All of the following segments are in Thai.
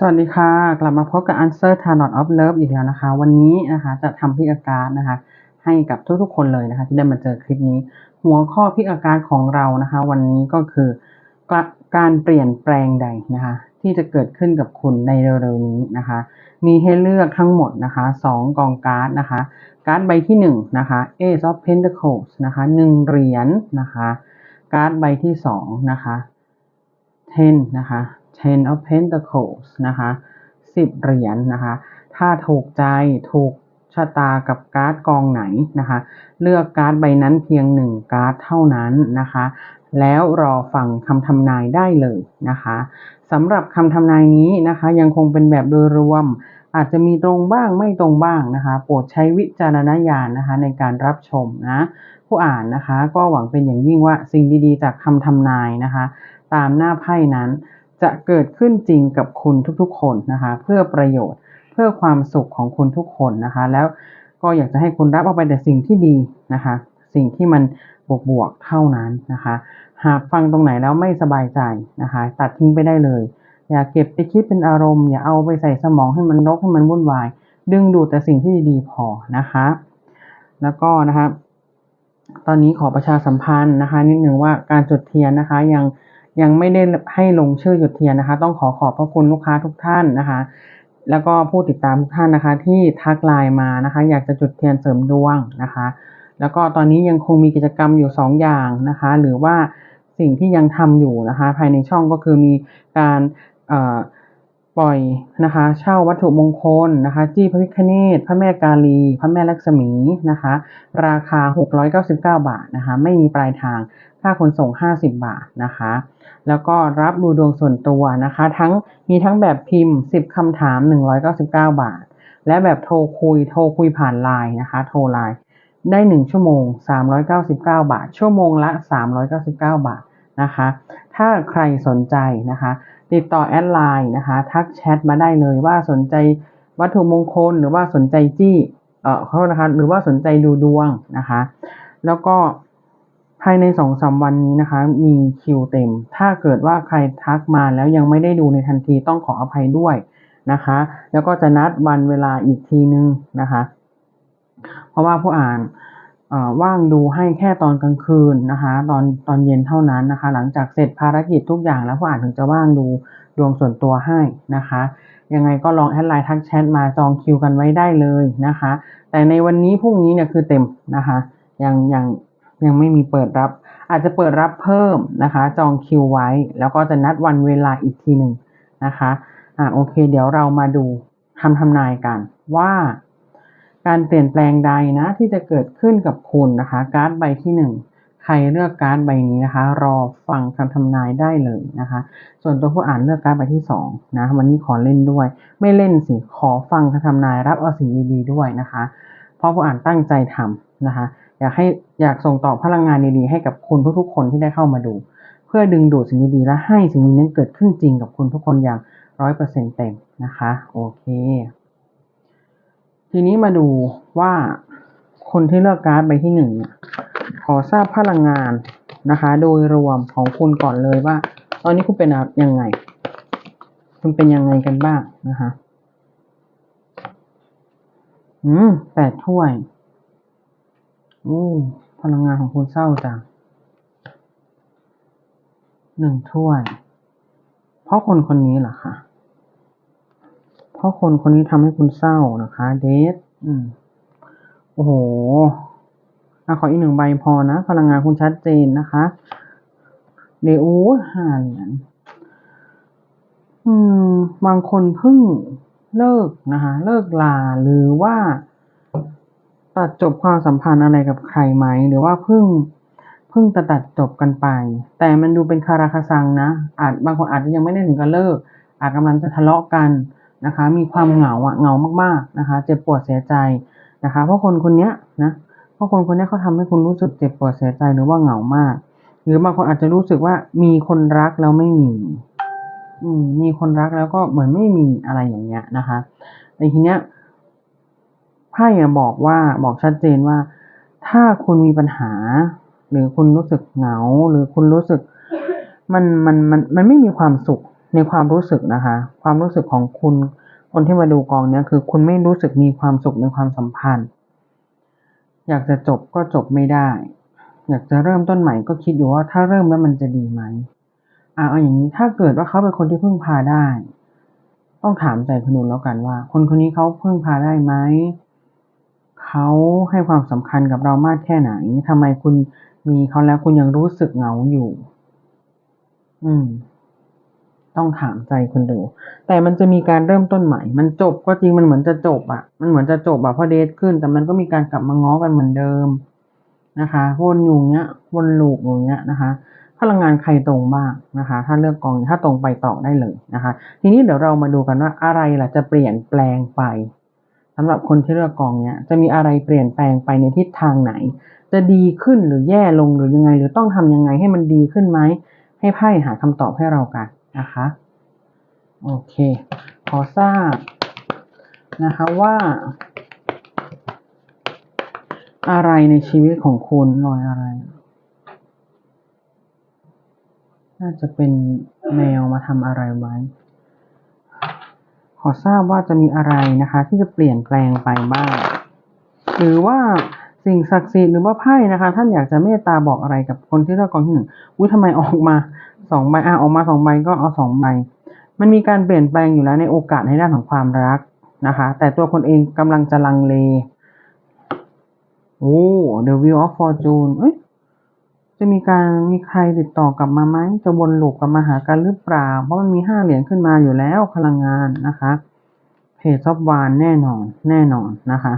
สวัสดีค่ะ กลับมาพบกับ Answer Tarot of Love อีกแล้วนะคะ วันนี้นะคะจะทำพิอาการนะคะ ให้กับทุกๆคนเลยนะคะ ที่ได้มาเจอคลิปนี้ หัวข้อพิอาการของเรานะคะ วันนี้ก็คือ การเปลี่ยนแปลงใดนะคะ ที่จะเกิดขึ้นกับคุณในเร็วๆนี้นะคะ มีให้เลือกทั้งหมดนะคะสองกองการ์ดนะคะ การ์ดใบที่หนึ่งนะคะ Ace of Pentacles นะคะหนึ่งเหรียญนะคะ การ์ดใบที่สองนะคะ Ten นะคะ Ten of Pentacles นะคะสิบเหรียญนนะคะ ถ้าถูกใจถูกชะตากับการ์ดกองไหนนะคะ เลือกการ์ดใบนั้นเพียงหนึ่งการ์ดเท่านั้นนะคะ แล้วรอฟังคำทำนายได้เลยนะคะสำหรับคำทำนายนี้นะคะ ยังคงเป็นแบบโดยรวม อาจจะมีตรงบ้างไม่ตรงบ้างนะคะ โปรดใช้วิจารณญาณนะคะ ในการรับชมนะ ผู้อ่านนะคะ ก็หวังเป็นอย่างยิ่งว่าสิ่งดีๆ จากคำทำนายนะคะ ตามหน้าไพ่นั้น จะเกิดขึ้นจริงกับคุณทุกๆ คนนะคะ เพื่อประโยชน์เพื่อความสุขของคุณทุกคนนะคะ แล้วก็อยากจะให้คุณรับเอาไปแต่สิ่งที่ดีนะคะ สิ่งที่มันบวกๆเท่านั้นนะคะ หากฟังตรงไหนแล้วไม่สบายใจนะคะ ตัดทิ้งไปได้เลย อย่าเก็บไปคิดเป็นอารมณ์ อย่าเอาไปใส่สมองให้มันรกให้มันวุ่นวาย ดึงดูดแต่สิ่งที่ดีพอนะคะ แล้วก็นะคะตอนนี้ขอประชาสัมพันธ์นะคะ นิดนึงว่าการจุดเทียนนะคะยัง ยังไม่ได้ให้ลงชื่อหยุดเทียนนะคะ ต้องขอขอบพระคุณลูกค้าทุกท่านนะคะ แล้วก็ผู้ติดตามทุกท่านนะคะ ที่ทักไลน์มานะคะ อยากจะจุดเทียนเสริมดวงนะคะ แล้วก็ตอนนี้ยังคงมีกิจกรรมอยู่ 2ออย่างนะคะ หรือว่าสิ่งที่ยังทำอยู่นะคะ ภายในช่องก็คือมีการปล่อยนะคะ เช่าวัตถุมงคลนะคะ จี้พระพิฆเนศพระแม่กาลี พระแม่ลักษมีนะคะ ราคา 699 บาทนะคะ ไม่มีปลายทาง ค่าขนส่ง 50 บาทนะคะ แล้วก็รับดูดวงส่วนตัวนะคะ ทั้งมีทั้งแบบพิมพ์ 10คำถาม 199 บาท และแบบโทรคุย โทรคุยผ่านไลน์นะคะ โทรไลน์ได้ 1 ชั่วโมง 399 บาท ชั่วโมงละ 399 บาทนะคะ ถ้าใครสนใจนะคะ ติดต่อแอดไลน์นะคะ ทักแชทมาได้เลยว่าสนใจวัตถุมงคลหรือว่าสนใจจี้ เอ่อเขานะคะ หรือว่าสนใจดูดวงนะคะ แล้วก็ ภายในสองสาวันนี้นะคะมีคิวเต็ม ถ้าเกิดว่าใครทักมาแล้วยังไม่ได้ดูในทันทีต้องขออภัยด้วยนะคะ แล้วก็จะนัดวันเวลาอีกทีนึงนะคะ เพราะว่าผู้อ่านว่างดูให้แค่ตอนกลางคืนนะคะ ตอนตอนเย็นเท่านั้นนะคะ หลังจากเสร็จภารกิจทุกอย่างแล้วผู้อ่านถึงจะว่างดูดวงส่วนตัวให้นะคะยังไงก็ลองแอดไลน์ทักแชทมาจองคิวกันไว้ได้เลยนะคะ แต่ในวันนี้พรุ่งนี้เนี่ยคือเต็มนะคะยังยัง ยังไม่มีเปิดรับ อาจจะเปิดรับเพิ่มนะคะ จองคิวไว้ แล้วก็จะนัดวันเวลาอีกทีหนึ่งนะคะอ่าโอเค เดี๋ยวเรามาดูคำทำนายกันว่า การเปลี่ยนแปลงใดนะที่จะเกิดขึ้นกับคุณนะคะ การ์ดใบที่หนึ่งใครเลือกการ์ดใบนี้นะคะ รอฟังคำทำนายได้เลยนะคะ ส่วนตัวผู้อ่านเลือกการ์ดใบที่สองนะวันนี้ขอเล่นด้วย ไม่เล่นสิขอฟังคำทำนายรับเอาสิ่งดีๆด้วยนะคะ เพราะผู้อ่านตั้งใจทำนะคะ อยากให้อยากส่งต่อพลังงานดีๆให้กับคุณทุกๆ คนที่ได้เข้ามาดู เพื่อดึงดูดสิ่งดีๆและให้สิ่งนี้นั้นเกิดขึ้นจริงกับคุณทุกคนอย่างร้อยเปอร์เซ็นเต็มนะคะ โอเค ทีนี้มาดูว่าคนที่เลือกการ์ดใบที่หนึ่งขอทราบพลังงานนะคะ โดยรวมของคุณก่อนเลยว่า ตอนนี้คุณเป็นยังไง คุณเป็นยังไงกันบ้างนะคะ อืมแปดถ้วย โอ้ พลังงานของคุณเศร้าจังหนึ่งถ้วย เพราะคนคนนี้เหรอคะ เพราะคนคนนี้ทำให้คุณเศร้านะคะ เดทอืม โอ้โหอขออีกหนึ่งใบพอนะ พลังงานคุณชัดเจนนะคะ เดอูห้าเหรียญอืม บางคนเพิ่งเลิกนะคะ เลิกลาหรือว่า ตัดจบความสัมพันธ์อะไรกับใครไหม หรือว่าเพิ่งเพิ่งตัดตัดจบกันไป แต่มันดูเป็นคาราคาซังนะ อาจบางคนอาจจะยังไม่ได้ถึงกับเลิก อาจกำลังจะทะเลาะกันนะคะ มีความเหงาอะเหงามากๆนะคะ เจ็บปวดเสียใจนะคะ เพราะคนคนนี้นะเพราะคนคนนี้เขาทาให้คุณรู้สึกเจ็บปวดเสียใจหรือว่าเหงามาก หรือบางคนอาจจะรู้สึกว่ามีคนรักแล้วไม่มี อืมมีคนรักแล้วก็เหมือนไม่มีอะไรอย่างเงี้ยนะคะในทีเนี้ย ไพ่บอกว่าบอกชัดเจนว่า ถ้าคุณมีปัญหา หรือคุณรู้สึกเหงา หรือคุณรู้สึกมันมันมันมันไม่มีความสุขในความรู้สึกนะคะ ความรู้สึกของคุณคนที่มาดูกองเนี้ยคือ คุณไม่รู้สึกมีความสุขในความสัมพันธ์ อยากจะจบก็จบไม่ได้ อยากจะเริ่มต้นใหม่ก็คิดอยู่ว่าถ้าเริ่มแล้วมันจะดีไหมอ่าเอาอย่างนี้ถ้าเกิดว่าเขาเป็นคนที่พึ่งพาได้ ต้องถามใจคุณดูแล้วกันว่า คนคนนี้เขาพึ่งพาได้ไหม เขาให้ความสำคัญกับเรามากแค่ไหนทำไมคุณมีเขาแล้วคุณยังรู้สึกเหงาอยู่ อืม ต้องถามใจคุณดู แต่มันจะมีการเริ่มต้นใหม่ มันจบก็จริงมันเหมือนจะจบอะมันเหมือนจะจบอะเพราะเดทขึ้น แต่มันก็มีการกลับมาง้อกันเหมือนเดิมนะคะวนอยู่เงี้ยวนลูปอย่เงี้ยนะคะ พลังงานใครตรงบ้างนะคะ ถ้าเลือกกองถ้าตรงไปต่อได้เลยนะคะ ทีนี้เดี๋ยวเรามาดูกันว่าอะไรล่ะจะเปลี่ยนแปลงไป สำหรับคนที่เลือกกองเนี้ยจะมีอะไรเปลี่ยนแปลงไปในทิศทางไหน จะดีขึ้นหรือแย่ลงหรือยังไง หรือต้องทำยังไงให้มันดีขึ้นไหม ให้ไพ่หาคำตอบให้เรากันนะคะโอเค ขอทราบนะคะว่า อะไรในชีวิตของคุณรอยอะไร น่าจะเป็นแมวมาทำอะไรไว้ อทราบว่าจะมีอะไรนะคะ ที่จะเปลี่ยนแปลงไปบ้าง หรือว่าสิ่งศักดิ์สิทธิ์หรือว่าไพ่นะคะ ท่านอยากจะเมตตาบอกอะไรกับคนที่เลือกกองที่หนึ่งอุ้ยทำไมออกมาสองใบอะออกมาสองใบก็เอาสองใบ มันมีการเปลี่ยนแปลงอยู่แล้วในโอกาสในด้านของความรักนะคะ แต่ตัวคนเองกำลังจะลังเลโอ้ The Wheel of Fortune เอ้ย จะมีการมีใครติดต่อกลับมาไหมจะวนลูปกลับมาหากันหรือเปล่า เพราะมันมีห้าเหรียญขึ้นมาอยู่แล้วพลังงานนะคะเพจซอฟวานแน่นอนแน่นอนนะคะ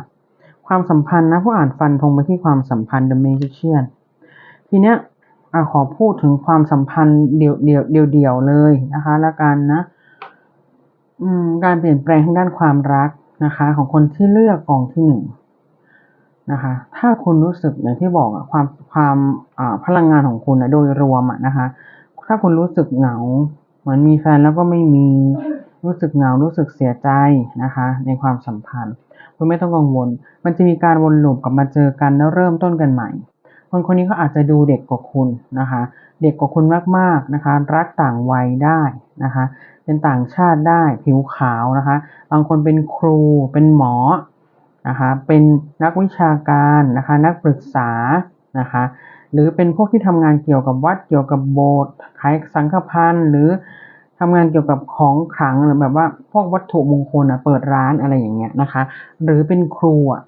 ความสัมพันธ์นะผู้อ่านฟันธงไปที่ความสัมพันธ์ The Magician ทีเนี้ยอขอพูดถึงความสัมพันธ์เดี่ยวเดี่ยวเดี่ยวเดี่ยวเลยนะคะแล้วกันนะการเปลี่ยนแปลงทางด้านความรักนะคะ ของคนที่เลือกกองที่หนึ่ง นะคะ ถ้าคุณรู้สึกอย่างที่บอกอะความความพลังงานของคุณนะโดยรวมอะนะคะ ถ้าคุณรู้สึกเหงา เหมือนมีแฟนแล้วก็ไม่มีรู้สึกเหงารู้สึกเสียใจนะคะ ในความสัมพันธ์ คุณไม่ต้องกังวล มันจะมีการวนลูปกลับมาเจอกันแล้วเริ่มต้นกันใหม่ คนคนนี้เขาอาจจะดูเด็กกว่าคุณนะคะ เด็กกว่าคุณมากๆนะคะ รักต่างวัยได้นะคะ เป็นต่างชาติได้ผิวขาวนะคะ บางคนเป็นครูเป็นหมอ นะคะเป็นนักวิชาการนะคะนักปรึกษานะคะหรือเป็นพวกที่ทำงานเกี่ยวกับวัดเกี่ยวกับโบสถ์ขายสังฆพันธ์หรือทำงานเกี่ยวกับของขลังหรือแบบว่าพวกวัตถุมงคลอะเปิดร้านอะไรอย่างเงี้ยนะคะหรือเป็นครูอะ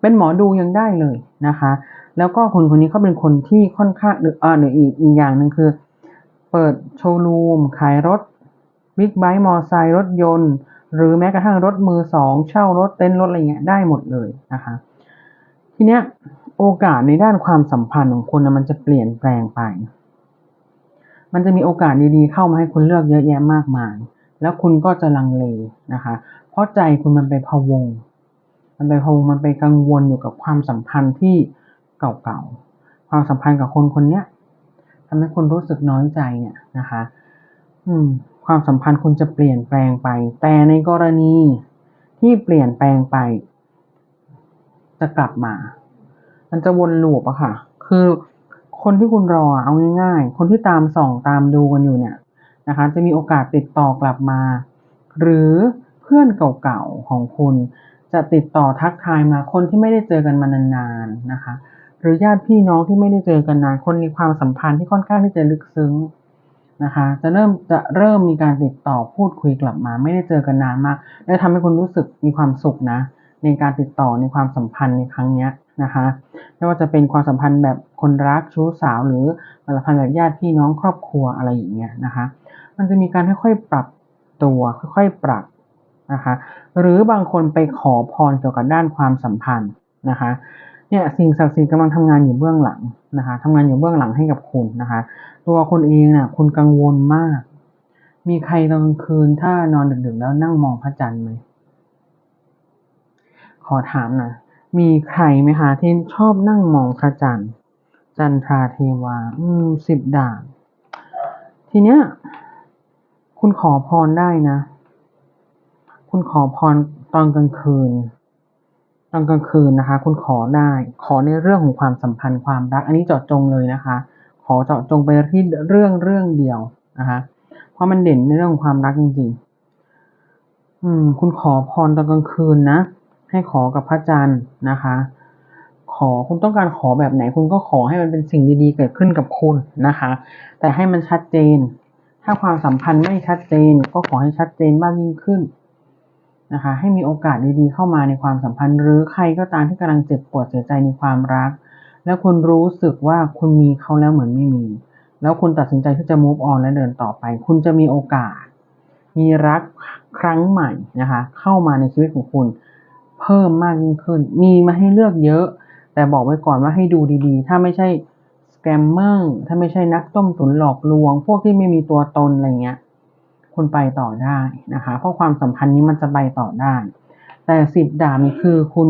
เป็นหมอดูยังได้เลยนะคะ แล้วก็คนคนนี้เขาเป็นคนที่ค่อนข้างหรืออ่าหรืออีกอีกอย่างหนึ่งคือ เปิดโชว์รูมขายรถบิ๊กไบค์มอไซค์รถยนต์ หรือแม้กระทั่งรถมือสองเช่ารถเต็นท์รถอะไรเงี้ยได้หมดเลยนะคะ ทีเนี้ยโอกาสในด้านความสัมพันธ์ของคุณนะมันจะเปลี่ยนแปลงไป มันจะมีโอกาสดีๆเข้ามาให้คุณเลือกเยอะแยะมากมาย แล้วคุณก็จะลังเลนะคะ เพราะใจคุณมันไปพะวง มันไปพะวงมันไปกังวลอยู่กับความสัมพันธ์ที่เก่าๆ ความสัมพันธ์กับคนคนเนี้ยทำให้คุณรู้สึกน้อยใจเนี่ยนะคะ อืม ความสัมพันธ์คุณจะเปลี่ยนแปลงไป แต่ในกรณีที่เปลี่ยนแปลงไป จะกลับมา มันจะวนลูปอะค่ะ คือคนที่คุณรอเอาง่ายๆ คนที่ตามส่องตามดูกันอยู่เนี่ยนะคะ จะมีโอกาสติดต่อกลับมา หรือเพื่อนเก่าๆของคุณ จะติดต่อทักทายมาคนที่ไม่ได้เจอกันมานานๆนะคะ หรือญาติพี่น้องที่ไม่ได้เจอกันนาน คนมีความสัมพันธ์ที่ค่อนข้างที่จะลึกซึ้ง นะคะ จะเริ่มจะเริ่มมีการติดต่อพูดคุยกลับมา ไม่ได้เจอกันนานมาก และทำให้คุณรู้สึกมีความสุขนะ ในการติดต่อในความสัมพันธ์ในครั้งนี้นะคะ ไม่ว่าจะเป็นความสัมพันธ์แบบคนรักชู้สาว หรือความสัมพันธ์แบบญาติพี่น้องครอบครัวอะไรอย่างเงี้ยนะคะ มันจะมีการค่อยๆปรับตัวค่อยๆปรับนะคะ หรือบางคนไปขอพรเกี่ยวกับด้านความสัมพันธ์นะคะ เนี่ยสิ่งศักดิ์สิทธิ์กำลังทำงานอยู่เบื้องหลังนะคะทำงานอยู่เบื้องหลังให้กับคุณนะคะ ตัวคุณเองน่ะคุณกังวลมาก มีใครตอนกลางคืนถ้านอนดึกๆ แล้วนั่งมองพระจันทร์ไหมขอถามนะมีใครไหมคะที่ชอบนั่งมองพระจันทร์จันทราเทวา อืมสิบดาบทีเนี้ย คุณขอพรได้นะ คุณขอพรตอนกลางคืน อนกลางคืนนะคะ คุณขอได้ ขอในเรื่องของความสัมพันธ์ความรัก อันนี้เจาะจงเลยนะคะ ขอเจาะจงไปที่เรื่องเรื่องเดียวนะคะเพราะมันเด่นในเรื่องของความรักจริงๆ อืม คุณขอพรตอนกลางคืนนะ ให้ขอกับพระจันทร์นะคะ ขอคุณต้องการขอแบบไหน คุณก็ขอให้มันเป็นสิ่งดีๆ เกิดขึ้นกับคุณนะคะ แต่ให้มันชัดเจน ถ้าความสัมพันธ์ไม่ชัดเจน ก็ขอให้ชัดเจนมากยิ่งขึ้น นะคะให้มีโอกาสดีๆเข้ามาในความสัมพันธ์ หรือใครก็ตามที่กำลังเจ็บปวดเสียใจในความรัก แล้วคุณรู้สึกว่าคุณมีเขาแล้วเหมือนไม่มี แล้วคุณตัดสินใจที่จะ move on และเดินต่อไป คุณจะมีโอกาส มีรักครั้งใหม่นะคะเข้ามาในชีวิตของคุณ เพิ่มมากยิ่งขึ้น มีมาให้เลือกเยอะ แต่บอกไว้ก่อนว่าให้ดูดีๆ ถ้าไม่ใช่สแกมเมอร์ถ้าไม่ใช่นักต้มตุ๋นหลอกลวง พวกที่ไม่มีตัวตนอะไรเงี้ย คุณไปต่อได้นะคะ เพราะความสัมพันธ์นี้มันจะไปต่อได้ แต่สิบดาบนี่คือคุณ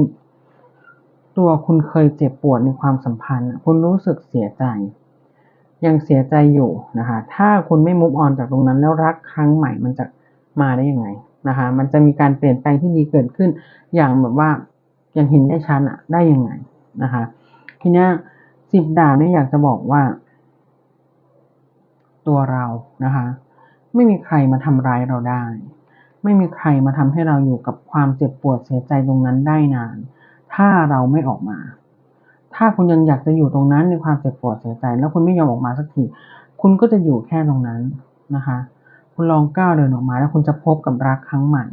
ตัวคุณเคยเจ็บปวดในความสัมพันธ์ คุณรู้สึกเสียใจ ยังเสียใจอยู่นะคะ ถ้าคุณไม่มุฟออนจากตรงนั้นแล้วรักครั้งใหม่มันจะมาได้ยังไงนะคะ มันจะมีการเปลี่ยนแปลงที่ดีเกิดขึ้น อย่างแบบว่ายังเห็นได้ชัดอะได้ยังไงนะคะ ทีนี้สิบดาวเนี่ยอยากจะบอกว่า ตัวเรานะคะ ไม่มีใครมาทำร้ายเราได้ ไม่มีใครมาทำให้เราอยู่กับความเจ็บปวดเสียใจตรงนั้นได้นาน ถ้าเราไม่ออกมา ถ้าคุณยังอยากจะอยู่ตรงนั้นในความเจ็บปวดเสียใจ แล้วคุณไม่ยอมออกมาสักที คุณก็จะอยู่แค่ตรงนั้นนะคะ คุณลองก้าวเดินออกมา แล้วคุณจะพบกับรักครั้งใหม่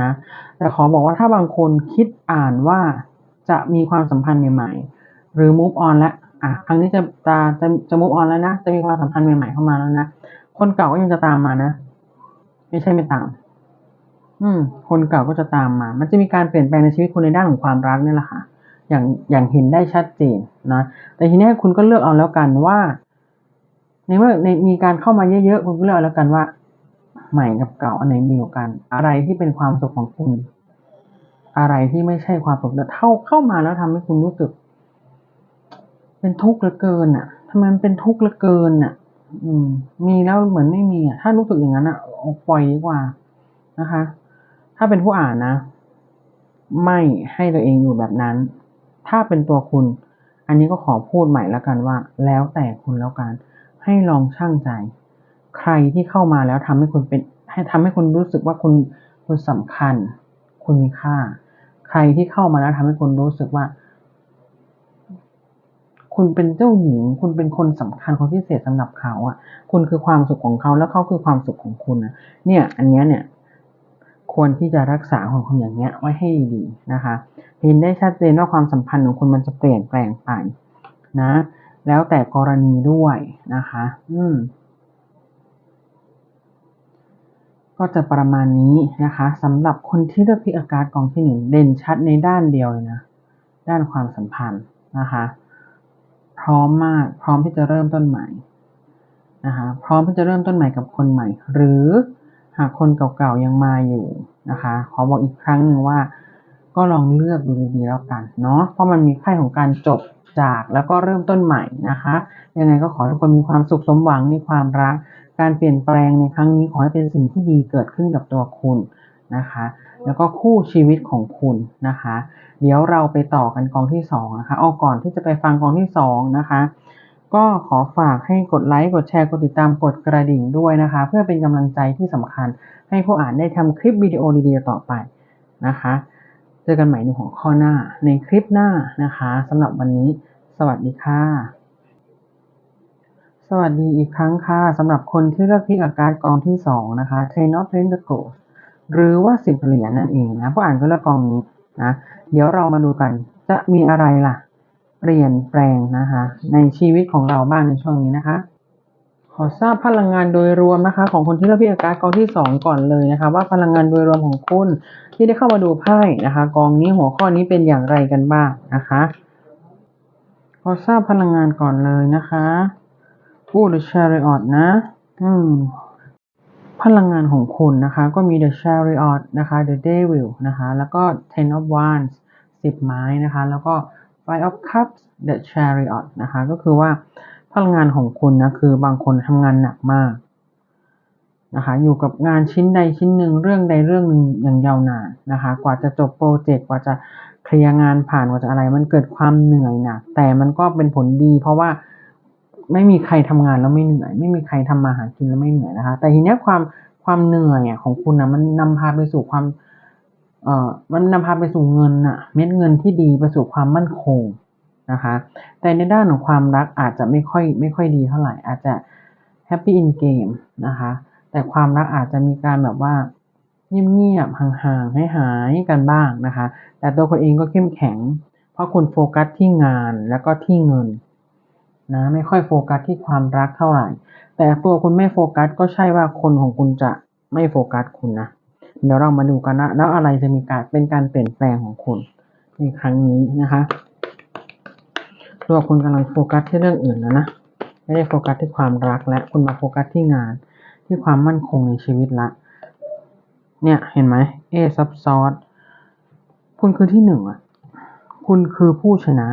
นะ แต่ขอบอกว่าถ้าบางคนคิดอ่านว่าจะมีความสัมพันธ์ใหม่ ๆ หรือ move on แล้วอะครั้งนี้จะจะจะจะ move on แล้วนะ จะมีความสัมพันธ์ใหม่ๆเข้ามาแล้วนะ คนเก่าก็ยังจะตามมานะ ไม่ใช่ไม่ตาม อืม คนเก่าก็จะตามมา มันจะมีการเปลี่ยนแปลงในชีวิตคุณในด้านของความรักนี่แหละค่ะ อย่างอย่างเห็นได้ชัดเจนนะ แต่ทีนี้คุณก็เลือกเอาแล้วกันว่า ในเมื่อในมีการเข้ามาเยอะๆ คุณก็เลือกเอาแล้วกันว่า ใหม่กับเก่าอันไหนดีกว่ากัน อะไรที่เป็นความสุขของคุณ อะไรที่ไม่ใช่ความสุขแต่เท่าเข้ามาแล้วทำให้คุณรู้สึก เป็นทุกข์เหลือเกินอะทำไมมันเป็นทุกข์เหลือเกินอะ อืม มีแล้วเหมือนไม่มีอะ ถ้ารู้สึกอย่างนั้นอะเอาปล่อยดีกว่านะคะ ถ้าเป็นผู้อ่านนะ ไม่ให้ตัวเองอยู่แบบนั้น ถ้าเป็นตัวคุณ อันนี้ก็ขอพูดใหม่ล้วกันว่า แล้วแต่คุณแล้วกัน ให้ลองชั่งใจ ใครที่เข้ามาแล้วทำให้คุณเป็น ให้ทำให้คุณรู้สึกว่าคุณคุณสำคัญ คุณมีค่า ใครที่เข้ามาแล้วทำให้คุณรู้สึกว่า คุณเป็นเจ้าหญิง คุณเป็นคนสำคัญคนพิเศษสำหรับเขาอะ คุณคือความสุขของเขาแล้วเขาคือความสุขของคุณนะเนี่ย อันเนี้ยเนี่ย ควรที่จะรักษาของคุณอย่างเงี้ยไว้ให้ดีนะคะเห็นได้ชัดเจนว่าความสัมพันธ์ของคุณมันจะเปลี่ยนแปลงไปนะ แล้วแต่กรณีด้วยนะคะ อืมก็จะประมาณนี้นะคะสำหรับคนที่เลือกพิกอาการกองที่หนึ่งเด่นชัดในด้านเดียวเลยนะ ด้านความสัมพันธ์นะคะ พร้อมมาก พร้อมที่จะเริ่มต้นใหม่นะคะพร้อมที่จะเริ่มต้นใหม่กับคนใหม่ หรือหากคนเก่าๆยังมาอยู่นะคะขอบอกอีกครั้งหนึ่งว่า ก็ลองเลือกดูดีๆแล้วกันเนาะเพราะมันมีไพ่ของการจบจากแล้วก็เริ่มต้นใหม่นะคะ ยังไงก็ขอทุกคนมีความสุขสมหวังในความรัก การเปลี่ยนแปลงในครั้งนี้ขอให้เป็นสิ่งที่ดีเกิดขึ้นกับตัวคุณนะคะ แล้วก็คู่ชีวิตของคุณนะคะ เดี๋ยวเราไปต่อกันกองที่สองนะคะเอาก่อนที่จะไปฟังกองที่สองนะคะ ก็ขอฝากให้กดไลค์กดแชร์กดติดตามกดกระดิ่งด้วยนะคะ เพื่อเป็นกำลังใจที่สำคัญ ให้ผู้อ่านได้ทำคลิปวิดีโอดีๆต่อไปนะคะ เจอกันใหม่ในหัวข้อหน้าในคลิปหน้านะคะสำหรับวันนี้ สวัสดีค่ะสวัสดีอีกครั้งค่ะสำหรับคนที่เลือกพิกอาการกองที่สองนะคะ Ten of Pentacles หรือว่าสิบเหรียญนั่นเองนะผู้อ่านก็เลือกกองนี้นะเดี๋ยวเรามาดูกันจะมีอะไรล่ะ เปลี่ยนแปลงนะคะในชีวิตของเราบ้างในช่วงนี้นะคะ ขอทราบพลังงานโดยรวมนะคะ ของคนที่เลือกพิกอากากองที่สองก่อนเลยนะคะ ว่าพลังงานโดยรวมของคุณที่ได้เข้ามาดูไพ่นะคะ กองนี้หัวข้อนี้เป็นอย่างไรกันบ้างนะคะขอทราบพลังงานก่อนเลยนะคะอู้ The Chariot นะ อืม พลังงานของคุณนะคะ ก็มี The Chariot นะคะ The Devil นะคะ แล้วก็ Ten of Wands สิบไม้นะคะ แล้วก็ Five of Cups The Chariot นะคะ ก็คือว่าพลังงานของคุณนะ คือบางคนทำงานหนักมากนะคะ อยู่กับงานชิ้นใดชิ้นหนึ่งเรื่องใดเรื่องหนึ่งอย่างยาวนานนะคะ กว่าจะจบโปรเจกต์ กว่าจะเคลียร์งานผ่านกว่าจะอะไร มันเกิดความเหนื่อยหนัก แต่มันก็เป็นผลดีเพราะว่า ไม่มีใครทำงานแล้วไม่เหนื่อย ไม่มีใครทำมาหากินแล้วไม่เหนื่อยนะคะ แต่ทีเนี้ยความความเหนื่อยอะของคุณนะมันนำพาไปสู่ความเอ่อมันนำพาไปสู่เงินน่ะ เม็ดเงินที่ดีไปสู่ความมั่นคงนะคะ แต่ในด้านของความรักอาจจะไม่ค่อยไม่ค่อยดีเท่าไหร่ อาจจะแฮปปี้อินเกมนะคะ แต่ความรักอาจจะมีการแบบว่าเงียบๆห่างๆให้หายกันบ้างนะคะ แต่ตัวคนเองก็เข้มแข็ง เพราะคุณโฟกัสที่งานแล้วก็ที่เงิน นะไม่ค่อยโฟกัสที่ความรักเท่าไหร่ แต่ตัวคุณไม่โฟกัสก็ใช่ว่าคนของคุณจะไม่โฟกัสคุณนะเดี๋ยวเรามาดูกันนะ แล้วอะไรจะมีการเป็นการเปลี่ยนแปลงของคุณในครั้งนี้นะคะ ตัวคุณกำลังโฟกัสที่เรื่องอื่นแล้วนะไม่ได้โฟกัสที่ความรักและคุณมาโฟกัสที่งาน ที่ความมั่นคงในชีวิตละ เนี่ยเห็นไหมเอซับซอสคุณคือที่หนึ่งอะ คุณคือผู้ชนะ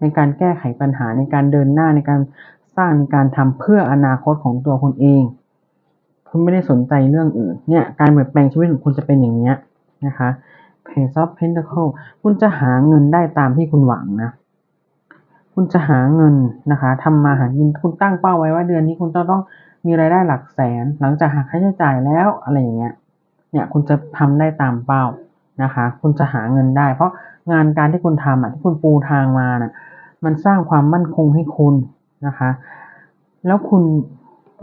ในการแก้ไขปัญหาในการเดินหน้าในการสร้างในการทำเพื่ออนาคตของตัวคุณเอง คุณไม่ได้สนใจเรื่องอื่นเนี่ยการเปลี่ยนแปลงชีวิตของคุณจะเป็นอย่างเนี้ยนะคะ Page of Pentacle คุณจะหาเงินได้ตามที่คุณหวังนะ คุณจะหาเงินนะคะทำมาหากินคุณตั้งเป้าไว้ว่าเดือนนี้คุณจะต้องมีรายได้หลักแสน หลังจากหักค่าใช้จ่ายแล้วอะไรอย่างเงี้ยเนี่ยคุณจะทำได้ตามเป้า นะคะ คุณจะหาเงินได้ เพราะงานการที่คุณทำอะที่คุณปูทางมาน่ะมันสร้างความมั่นคงให้คุณนะคะ แล้วคุณ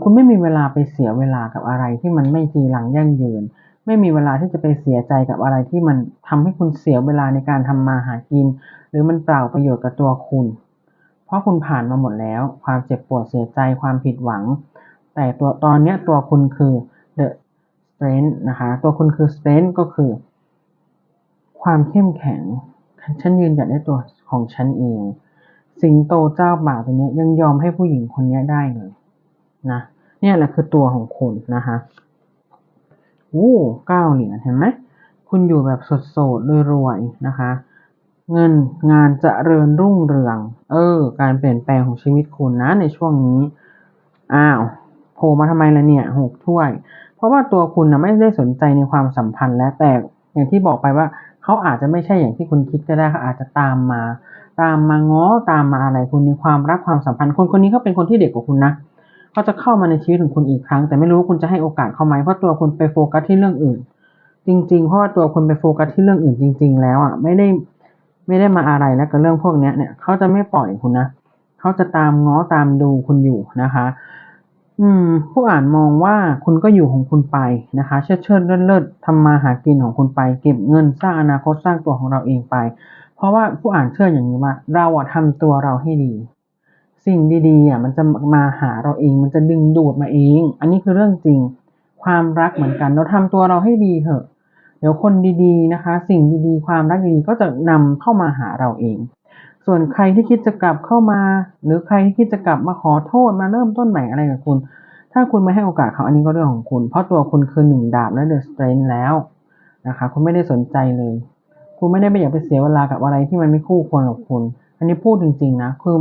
คุณไม่มีเวลาไปเสียเวลากับอะไรที่มันไม่จีรังยั่งยืน ไม่มีเวลาที่จะไปเสียใจกับอะไรที่มันทำให้คุณเสียเวลาในการทำมาหากิน หรือมันเปล่าประโยชน์กับตัวคุณ เพราะคุณผ่านมาหมดแล้ว ความเจ็บปวดเสียใจความผิดหวัง แต่ตัวตอนเนี้ยตัวคุณคือ the strength นะคะ ตัวคุณคือ strength ก็คือ ความเข้มแข็ง ฉันยืนหยัดในตัวของฉันเอง สิงโตเจ้าบ่าตัวนี้ยังยอมให้ผู้หญิงคนนี้ได้เลยนะเนี่ยแหละคือตัวของคุณนะคะโอ้เก้าเหรียญเห็นไหมคุณอยู่แบบสดๆรวยๆนะคะ เงินงานจะเริญรุ่งเรือง เออ การเปลี่ยนแปลงของชีวิตคุณนะในช่วงนี้อ้าวโผล่มาทำไมล่ะเนี่ยหกถ้วย เพราะว่าตัวคุณนะไม่ได้สนใจในความสัมพันธ์แล้วแต่อย่างที่บอกไปว่า เขาอาจจะไม่ใช่อย่างที่คุณคิดก็ได้เขาอาจจะตามมา ตามมาง้อตามมาอะไรคุณในความรักความสัมพันธ์คนคนนี้เขาเป็นคนที่เด็กกว่าคุณนะเขาจะเข้ามาในชีวิตของคุณอีกครั้ง แต่ไม่รู้ว่าคุณจะให้โอกาสเขาไหมเพราะตัวคุณไปโฟกัสที่เรื่องอื่น จริง ๆ เพราะว่าตัวคุณไปโฟกัสที่เรื่องอื่นจริง ๆ แล้วอะไม่ได้ไม่ได้มาอะไรแล้วกับเรื่องพวกนี้เนี่ยเขาจะไม่ปล่อยคุณนะเขาจะตามง้อตามดูคุณอยู่นะคะ อืม ผู้อ่านมองว่าคุณก็อยู่ของคุณไปนะคะ เชิดเชิดเลิศเลิศทำมาหากินของคุณไป เก็บเงินสร้างอนาคตสร้างตัวของเราเองไป เพราะว่าผู้อ่านเชื่ออย่างนี้ว่า เราอะทำตัวเราให้ดี สิ่งดีๆอะมันจะมาหาเราเอง มันจะดึงดูดมาเอง อันนี้คือเรื่องจริง ความรักเหมือนกัน เราทำตัวเราให้ดีเถอะ เดี๋ยวคนดีๆนะคะ สิ่งดีๆ ความรักดีๆก็จะนำเข้ามาหาเราเอง ส่วนใครที่คิดจะกลับเข้ามา หรือใครที่คิดจะกลับมาขอโทษมาเริ่มต้นใหม่อะไรกับคุณ ถ้าคุณไม่ให้โอกาสเขาอันนี้ก็เรื่องของคุณ เพราะตัวคุณคือหนึ่งดาบและเดอะสเตรนแล้วนะคะคุณไม่ได้สนใจเลย คุณไม่ได้ไปอยากไปเสียเวลากับอะไรที่มันไม่คู่ควรกับคุณ อันนี้พูดจริง ๆ นะคือ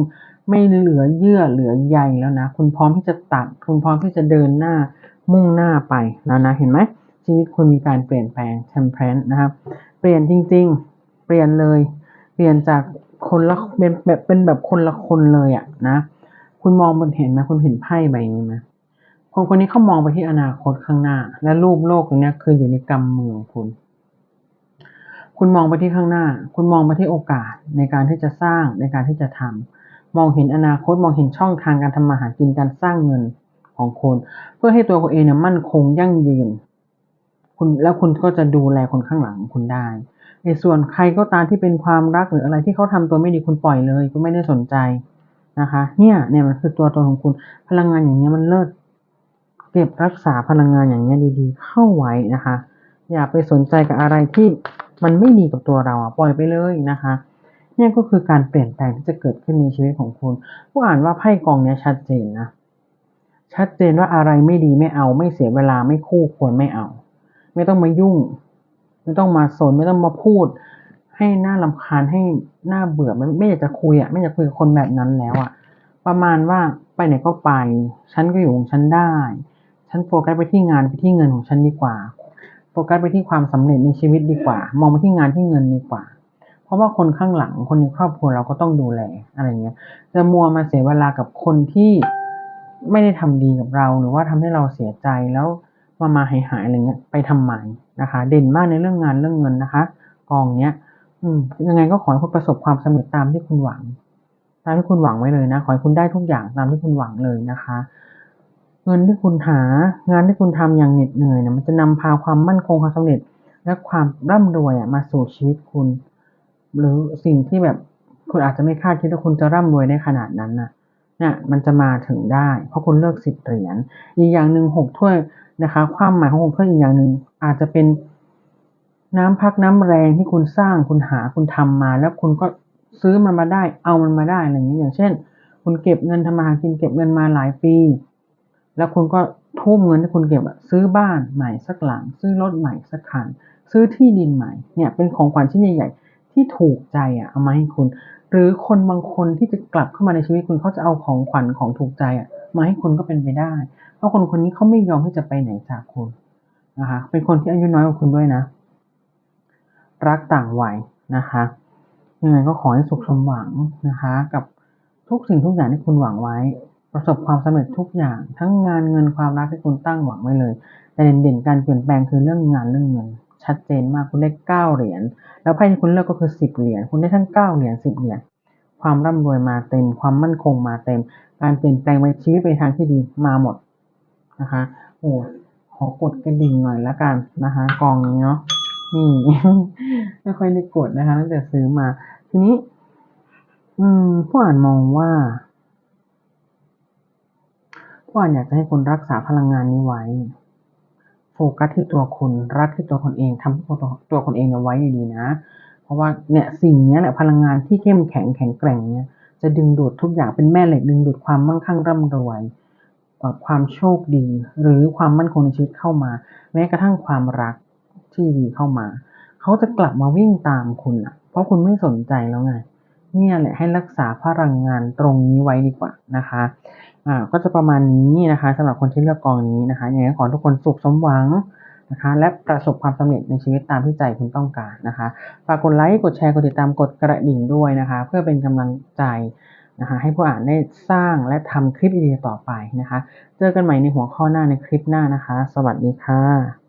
ไม่เหลือเยื่อเหลือใยแล้วนะ คุณพร้อมที่จะตัด คุณพร้อมที่จะเดินหน้ามุ่งหน้าไปแล้วนะเห็นไหมชีวิตคุณมีการเปลี่ยนแปลง temperance นะครับ เปลี่ยนจริง ๆ เปลี่ยนเลย เปลี่ยนจาก คนละเป็นแบบเป็นแบบคนละคนเลยอะนะ คุณมองบนเห็นไหมคุณเห็นไพ่ใบนี้ไหมคนคนนี้เขามองไปที่อนาคตข้างหน้า และรูปโลกตรงนี้คืออยู่ในกำมือของคุณ คุณมองไปที่ข้างหน้า คุณมองไปที่โอกาสในการที่จะสร้างในการที่จะทำมองเห็นอนาคตมองเห็นช่องทางการทำมาหากินการสร้างเงินของคุณเพื่อให้ตัวคุณเองเนี่ยมั่นคงยั่งยืน คุณแล้วคุณก็จะดูแลคนข้างหลังคุณได้ ในส่วนใครก็ตามที่เป็นความรักหรืออะไรที่เขาทำตัวไม่ดีคุณปล่อยเลยคุณไม่ได้สนใจนะคะ เนี่ยเนี่ยมันคือตัวตนของคุณพลังงานอย่างเงี้ยมันเลิศเก็บรักษาพลังงานอย่างเงี้ยดีๆ เข้าไว้นะคะ อย่าไปสนใจกับอะไรที่มันไม่ดีกับตัวเราอะปล่อยไปเลยนะคะเนี่ยก็คือการเปลี่ยนแปลงที่จะเกิดขึ้นในชีวิตของคุณผู้อ่านว่าไพ่กองเนี้ยชัดเจนนะชัดเจนว่าอะไรไม่ดีไม่เอาไม่เสียเวลาไม่คู่ควรไม่เอา ไม่ต้องมายุ่ง ไม่ต้องมาสนไม่ต้องมาพูด ให้หน้าลำคาญให้หน้าเบื่อไม่ไม่อยากจะคุยอะไม่อยากคุยกับคนแบบนั้นแล้วอะ ประมาณว่าไปไหนก็ไป ฉันก็อยู่ของฉันได้ ฉันโฟกัสไปที่งานไปที่เงินของฉันดีกว่า โฟกัสไปที่ความสำเร็จในชีวิตดีกว่า มองไปที่งานที่เงินดีกว่า เพราะว่าคนข้างหลังคนในครอบครัวเราก็ต้องดูแลอะไรเงี้ยจะมัวมาเสียเวลากับคนที่ไม่ได้ทำดีกับเราหรือว่าทำให้เราเสียใจแล้วมามาหายหายๆอะไรเงี้ยไปทำไม นะคะ เด่นมากในเรื่องงานเรื่องเงินนะคะ กองเนี้ย อืมยังไงก็ขอให้คุณประสบความสำเร็จตามที่คุณหวัง ตามที่คุณหวังไว้เลยนะ ขอให้คุณได้ทุกอย่างตามที่คุณหวังเลยนะคะ เงินที่คุณหางานที่คุณทำอย่างเหน็ดเหนื่อยเนี่ยมันจะนำพาความมั่นคงความสำเร็จ และความร่ำรวยอะมาสู่ชีวิตคุณ หรือสิ่งที่แบบคุณอาจจะไม่คาดคิดว่าคุณจะร่ำรวยได้ขนาดนั้นน่ะ เนี่ยมันจะมาถึงได้ เพราะคุณเลือกสิบเหรียญอีกอย่างหนึ่งหกถ้วยนะคะ ความหมายของหกถ้วยอีกอย่างหนึ่งอาจจะเป็นน้ำพักน้ำแรงที่คุณสร้างคุณหาคุณทำมา แล้วคุณก็ซื้อมันมาได้ เอามันมาได้อะไรอย่างนี้อย่างเช่น คุณเก็บเงินทำมาหากินเก็บเงินมาหลายปี แล้วคุณก็ทุ่มเงินที่คุณเก็บอะซื้อบ้านใหม่สักหลัง ซื้อรถใหม่สักคันซื้อที่ดินใหม่เนี่ยเป็นของขวัญชิ้นใหญ่ ๆ ที่ถูกใจอะเอามาให้คุณ หรือคนบางคนที่จะกลับเข้ามาในชีวิตคุณเขาจะเอาของขวัญของถูกใจอะมาให้คุณก็เป็นไปได้ เพราะคนคนนี้เขาไม่ยอมที่จะไปไหนจากคุณนะคะ เป็นคนที่อายุน้อยกว่าคุณด้วยนะ รักต่างวัยนะคะยังไงก็ขอให้สุขสมหวังนะคะ กับทุกสิ่งทุกอย่างที่คุณหวังไว้ ประสบความสำเร็จทุกอย่าง ทั้งงานเงินความรักที่คุณตั้งหวังไว้เลย แต่เด่นๆการเปลี่ยนแปลงคือเรื่องงานเรื่องเงิน ชัดเจนมากคุณได้เก้าเหรียญแล้วไพ่ที่คุณเลือกก็คือสิบเหรียญคุณได้ทั้งเก้าเหรียญสิบเหรียญความร่ำรวยมาเต็ม ความมั่นคงมาเต็ม การเปลี่ยนแปลงในชีวิตไปทางที่ดีมาหมดนะคะโอ้ขอกดกระดิ่งหน่อยละกันนะคะกองนี้เนาะนี่ไม่ค่อยได้กดนะคะตั้งแต่ซื้อมา ทีนี้ อืมผู้อ่านมองว่าผู้อ่านอยากจะให้คุณรักษาพลังงานนี้ไว้ กัสที่ตัวคุณรักที่ตัวคนเองทำตัวตัวคนเองเอาไว้ดีๆนะ เพราะว่าเนี่ยสิ่งนี้แหละพลังงานที่เข้มแข็งแข็งแกร่งเนี่ยจะดึงดูดทุกอย่างเป็นแม่เหล็กดึงดูดความมั่งคั่งร่ำรวยความโชคดี หรือความมั่นคงในชีวิตเข้ามา แม้กระทั่งความรักที่ดีเข้ามา เขาจะกลับมาวิ่งตามคุณอะเพราะคุณไม่สนใจแล้วไงเนี่ยแหละให้รักษาพลังงานตรงนี้ไว้ดีกว่านะคะ อ่าก็จะประมาณนี้นะคะสำหรับคนที่เลือกกองนี้นะคะยังไงขอทุกคนสุขสมหวังนะคะ และประสบความสำเร็จในชีวิตตามที่ใจคุณต้องการนะคะฝากกดไลค์กดแชร์กดติดตามกดกระดิ่งด้วยนะคะ เพื่อเป็นกำลังใจนะคะให้ผู้อ่านได้สร้างและทำคลิปดีๆต่อไปนะคะ เจอกันใหม่ในหัวข้อหน้าในคลิปหน้านะคะ สวัสดีค่ะ